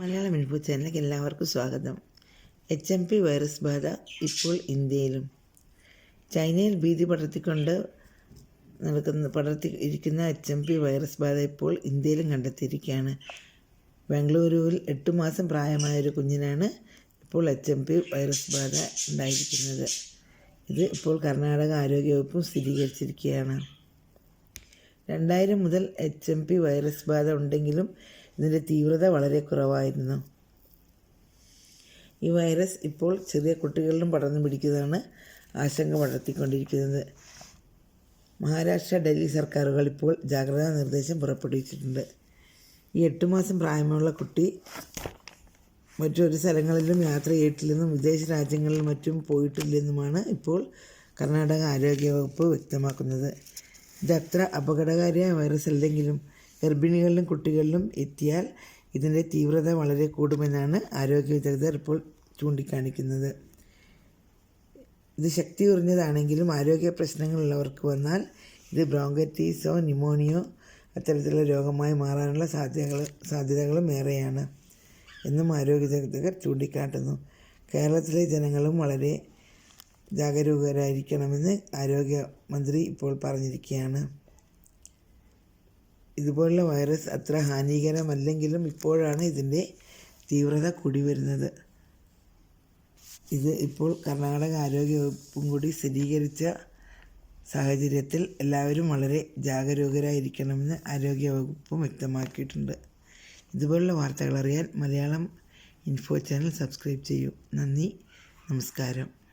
Malayalam info ചാനലിലേക്ക് എല്ലാവർക്കും സ്വാഗതം. എച്ച് എം പി വൈറസ് ബാധ ഇപ്പോൾ ഇന്ത്യയിലും. ചൈനയിൽ ഭീതി പടർത്തിക്കൊണ്ട് നടക്കുന്ന പടർത്തി ഇരിക്കുന്ന എച്ച് എം പി വൈറസ് ബാധ ഇപ്പോൾ ഇന്ത്യയിലും കണ്ടെത്തിയിരിക്കുകയാണ്. ബംഗളൂരുവിൽ എട്ട് മാസം പ്രായമായ ഒരു കുഞ്ഞിനാണ് ഇപ്പോൾ എച്ച് എം പി വൈറസ് ബാധ ഉണ്ടായിരിക്കുന്നത്. ഇത് ഇപ്പോൾ കർണാടക ആരോഗ്യവകുപ്പും സ്ഥിരീകരിച്ചിരിക്കുകയാണ്. രണ്ടായിരം മുതൽ എച്ച് എം പി വൈറസ് ബാധ ഉണ്ടെങ്കിലും ഇതിന്റെ തീവ്രത വളരെ കുറവായിരുന്നു. ഈ വൈറസ് ഇപ്പോൾ ചെറിയ കുട്ടികളിലും പടർന്നു പിടിക്കുന്നതാണ് ആശങ്ക വളർത്തിക്കൊണ്ടിരിക്കുന്നത്. മഹാരാഷ്ട്ര ഡൽഹി സർക്കാരുകൾ ഇപ്പോൾ ജാഗ്രതാ നിർദ്ദേശം പുറപ്പെടുവിച്ചിട്ടുണ്ട്. ഈ എട്ട് മാസം പ്രായമുള്ള കുട്ടി മറ്റൊരു സ്ഥലങ്ങളിലും യാത്ര ചെയ്തിട്ടില്ലെന്നും വിദേശ രാജ്യങ്ങളിൽ മറ്റും പോയിട്ടില്ലെന്നുമാണ് ഇപ്പോൾ കർണാടക ആരോഗ്യവകുപ്പ് വ്യക്തമാക്കുന്നത്. ഇത് അത്ര അപകടകാരിയായ വൈറസ് അല്ലെങ്കിലും ഗർഭിണികളിലും കുട്ടികളിലും എത്തിയാൽ ഇതിന്റെ തീവ്രത വളരെ കൂടുമെന്നാണ് ആരോഗ്യ വിദഗ്ധർ ഇപ്പോൾ ചൂണ്ടിക്കാണിക്കുന്നത്. ഇത് ശക്തി കുറഞ്ഞതാണെങ്കിലും ആരോഗ്യ പ്രശ്നങ്ങളുള്ളവർക്ക് വന്നാൽ ഇത് ബ്രോങ്കറ്റീസോ ന്യൂമോണിയോ അത്തരത്തിലുള്ള രോഗമായി മാറാനുള്ള സാധ്യതകൾ സാധ്യതകളും ഏറെയാണ് എന്നും ആരോഗ്യ വിദഗ്ധർ ചൂണ്ടിക്കാട്ടുന്നു. കേരളത്തിലെ ജനങ്ങളും വളരെ ജാഗരൂകരായിരിക്കണമെന്ന് ആരോഗ്യമന്ത്രി ഇപ്പോൾ പറഞ്ഞിരിക്കുകയാണ്. ഇതുപോലുള്ള വൈറസ് അത്ര ഹാനികരമല്ലെങ്കിലും ഇപ്പോഴാണ് ഇതിന്റെ തീവ്രത കൂടി വരുന്നത്. ഇത് ഇപ്പോൾ കർണാടക ആരോഗ്യ വകുപ്പും കൂടി സ്ഥിരീകരിച്ച സാഹചര്യത്തിൽ എല്ലാവരും വളരെ ജാഗരൂകരായിരിക്കണമെന്ന് ആരോഗ്യ വകുപ്പും വ്യക്തമാക്കിയിട്ടുണ്ട്. ഇതുപോലുള്ള വാർത്തകൾ അറിയാൻ മലയാളം ഇൻഫോ ചാനൽ സബ്സ്ക്രൈബ് ചെയ്യൂ. നന്ദി. നമസ്കാരം.